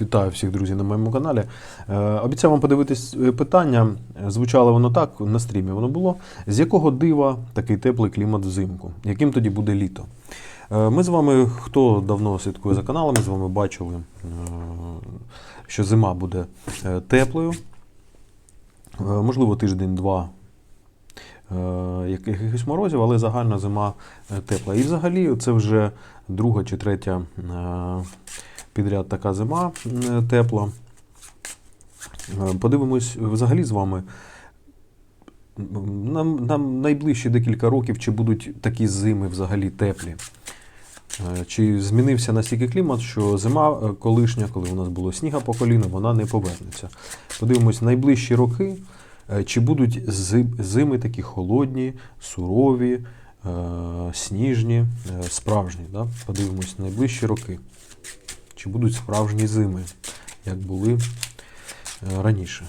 Вітаю всіх друзі на моєму каналі. Е, Обіцяв вам подивитись е, питання. Звучало воно так, на стрімі воно було. З якого дива такий теплий клімат взимку? Яким тоді буде літо? Е, Ми з вами, хто давно слідкує за каналами, з вами бачили, що зима буде теплою. Можливо, тиждень-два якихось морозів, але загальна зима тепла. І взагалі це вже друга чи третя підряд така зима е, тепла. Е, Подивимось взагалі з вами м, на, на найближчі декілька років, чи будуть такі зими взагалі теплі. Е, Чи змінився настільки клімат, що зима колишня, коли у нас було сніга по коліна, вона не повернеться. Подивимось, найближчі роки, чи будуть зими такі холодні, сурові, сніжні, справжні. Да? Подивимось, найближчі роки. Чи будуть справжні зими, як були е, раніше.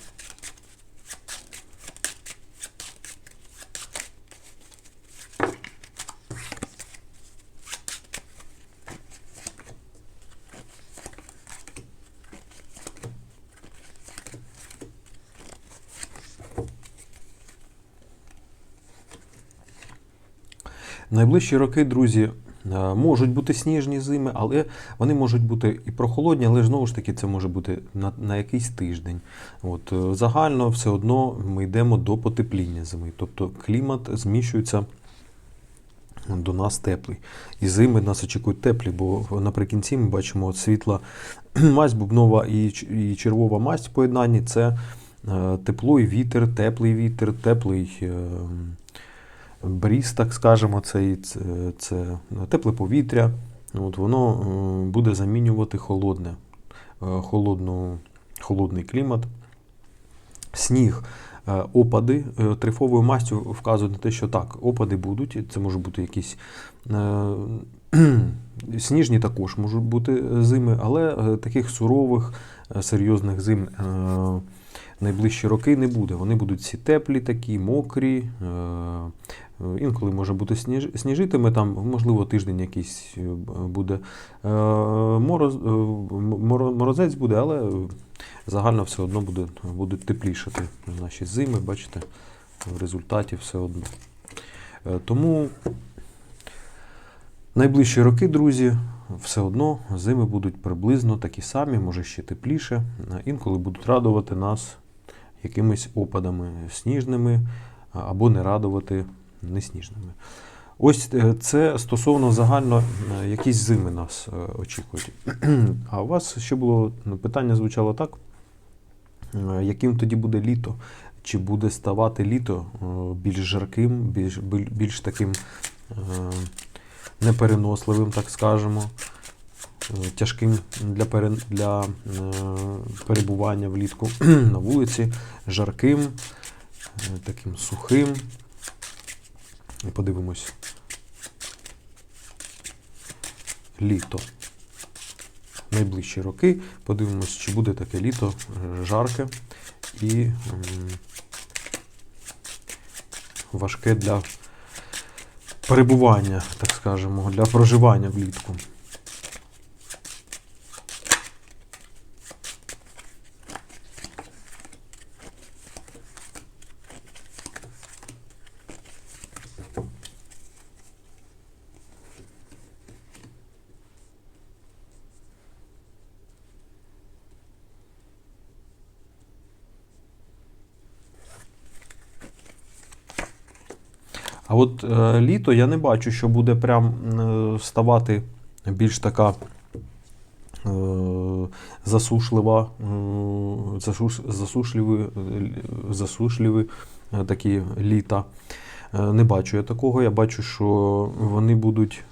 Найближчі роки, друзі, можуть бути сніжні зими, але вони можуть бути і прохолодні, але знову ж таки це може бути на, на якийсь тиждень. От, е, загально все одно ми йдемо до потепління зими. Тобто клімат зміщується до нас теплий. І зими нас очікують теплі, бо наприкінці ми бачимо світла масть бубнова і, червова масть в поєднанні це е, тепло і вітер, теплий вітер, теплий. Бріз, так скажемо, це, це, це тепле повітря. От воно е, буде замінювати холодне, е, холодну, холодний клімат. Сніг, е, опади трифовою мастю вказують на те, що так, опади будуть, це можуть бути якісь сніжні також можуть бути зими, але таких сурових, серйозних зим найближчі роки не буде. Вони будуть всі теплі, такі, мокрі. е, Інколи може бути сніж, сніжитиме, там, можливо, тиждень якийсь е, буде е, мороз, морозець буде, але загально все одно буде, будуть теплішати наші зими, бачите, в результаті все одно. Тому найближчі роки, друзі, все одно зими будуть приблизно такі самі, може ще тепліше. Інколи будуть радувати нас якимись опадами сніжними або не радувати несніжними. Ось е, це стосовно загально, е, якісь зими нас е, очікують. А у вас ще було ну, питання звучало так: яким тоді буде літо? Чи буде ставати літо більш жарким, більш, більш таким непереносливим, так скажемо, тяжким для, пере, для е, перебування влітку на вулиці, жарким, е, таким сухим. І подивимось. Літо. Найближчі роки. Подивимось, чи буде таке літо е, жарке і м, важке для перебування, так скажемо, для проживання влітку. А от е, літо я не бачу, що буде прям е, ставати більш така е, засушлива, е, засуш, засушливі, е, засушливі е, такі літа. Е, не бачу я такого. Я бачу, що вони будуть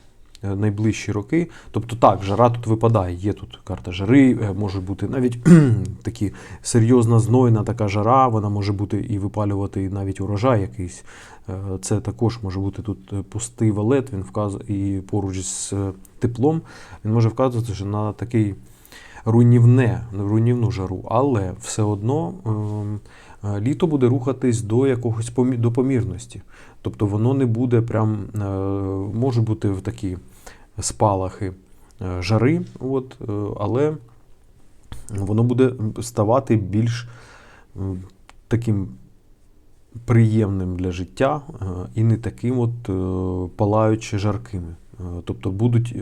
найближчі роки. Тобто так, жара тут випадає. Є тут карта жари, е, може бути навіть такі серйозна знойна така жара, вона може бути і випалювати і навіть урожай якийсь. Е, Це також може бути тут е, пустий валет, він вказує і поруч з е, теплом, він може вказувати що на такий руйнівне, руйнівну жару, але все одно ем, е, літо буде рухатись до якогось до помірності. Тобто воно не буде прям, е, може бути в такі спалахи е, жари, от, але воно буде ставати більш таким приємним для життя і не таким от палаючи жаркими. Тобто будуть.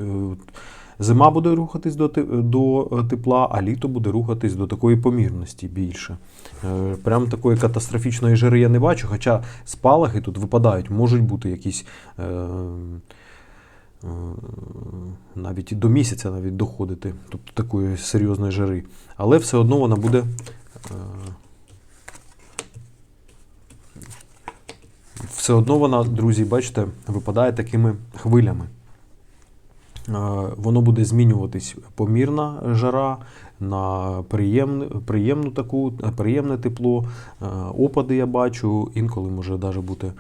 Зима буде рухатись до, до е, тепла, а літо буде рухатись до такої помірності більше. Е, Прям такої катастрофічної жари я не бачу, хоча спалахи тут випадають, можуть бути якісь е, навіть до місяця навіть доходити, тобто такої серйозної жари. Але все одно вона буде. Все одно вона, друзі, бачите, випадає такими хвилями. Е, Воно буде змінюватись помірна жара на приємне, приємну таку, е, приємне тепло. Е, Опади я бачу, інколи може даже бути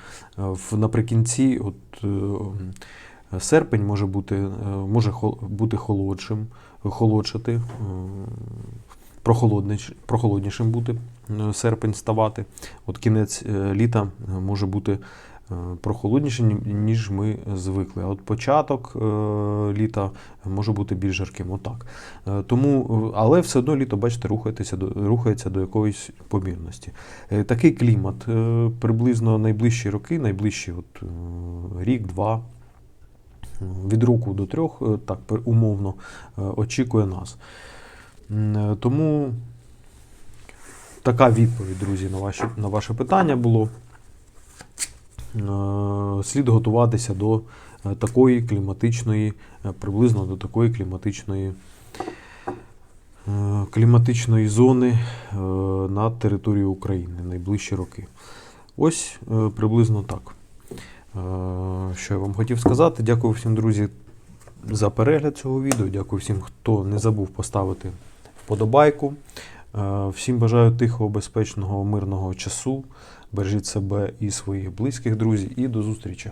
наприкінці. От, серпень може бути, може бути холодшим, холодшати, прохолоднич- прохолоднішим бути серпень ставати. От кінець літа може бути прохолодніше, ніж ми звикли. А от початок е, літа може бути більш жарким. Отак. Е, Тому, е, але все одно літо, бачите, рухається до, рухається до якоїсь помірності. Е, Такий клімат е, приблизно найближчі роки, найближчі от, е, рік-два. е, Від року до трьох, е, так умовно, е, очікує нас. Е, Тому така відповідь, друзі, на, ваші, на ваше питання було. Е, Слід готуватися до е, такої кліматичної, е, приблизно до такої кліматичної, кліматичної зони на території України найближчі роки. Ось приблизно так. Що я вам хотів сказати. Дякую всім, друзі, за перегляд цього відео. Дякую всім, хто не забув поставити вподобайку. Всім бажаю тихого, безпечного, мирного часу. Бережіть себе і своїх близьких, друзів, і до зустрічі.